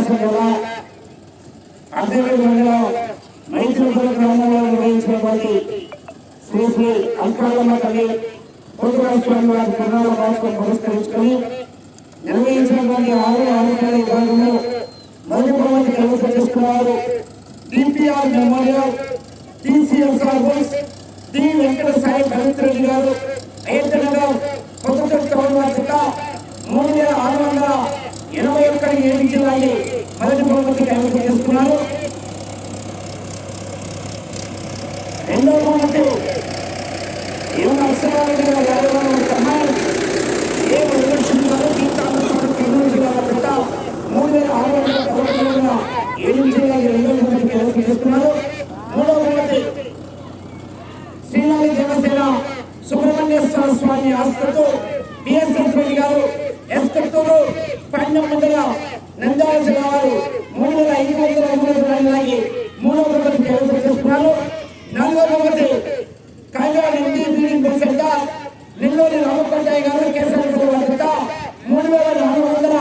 ప్రకాశం జిల్లా అర్ధవేలు మండలం మైత్రిపురం గ్రామంలో నిర్వహించినటువంటి శ్రీ శ్రీ అంకాలమ్మ తల్లి వారి పురస్కరించుకొని నిర్వహించినటువంటి ఆరు ఆరోగ్యాల విభాగంలో మొదటి కైవసం చేసుకున్నారు DPR memorial D Venkata Sai Pavitra garu Ayyanagar కొత్త టౌన్ వద్ద మూడు వేల ఆరు వందల ఎనభై ఒక్కటి మొదటి బహుమతి కైవసం చేసుకున్నారు రెండవ బహుమతి ఏమైనా అక్షరాలు సహాయం ఏ ప్రదర్శించాలో తీర్థాలు కర్నూలు జిల్లాలో పెట్ట మూడు వేల ఆరు వందల కోట్ల ఏడు జిల్లా రెండవ బహుమతి కైవసం చేసుకున్నారు మూడవ బహుమతి శ్రీనాథి జనసేన సుబ్రహ్మణ్యేశ్వర స్వామి ఆస్తుతో బిఎస్ఎస్ రెడ్డి గారు ఎస్ కత్తూరు పన్నెం మండల నంద్యాల జిల్లా వారు మూడు వేల ఐదు వందల మూడు రూపాయలకి మూడవ చేసుకున్నారు నాలుగవ బహుమతి కాగా నంది బీడింగ్ సెంటర్ నెల్లూరి రామకొండయ్య గారు కేసరి వద్ద మూడు వేల నాలుగు వందల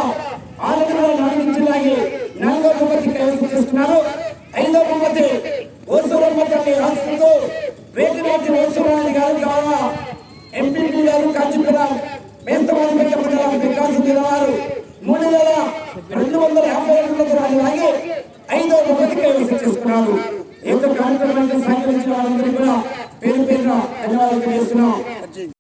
ఆరు వందల నాలుగు జిల్లాకి నాలుగవ బహుమతి కైవసం ఐదవ బహుమతి ఓసూరమ్మ తల్లి ఆస్తుతో వేటినాటి ఓసూరాణి గారు కావా. ఎంపీపీ గారు కాంచీపురం మేస్తవారి మండలం వికాసం జిల్లావారు మూడు వేల రెండు వందల ఐదో బహుమతి కైవసం చేసుకున్నారు. ఈ యొక్క కార్యక్రమానికి సహకరించిన వారందరికీ కూడా పేరు పేరున ధన్యవాదాలు తెలియజేస్తున్నాం.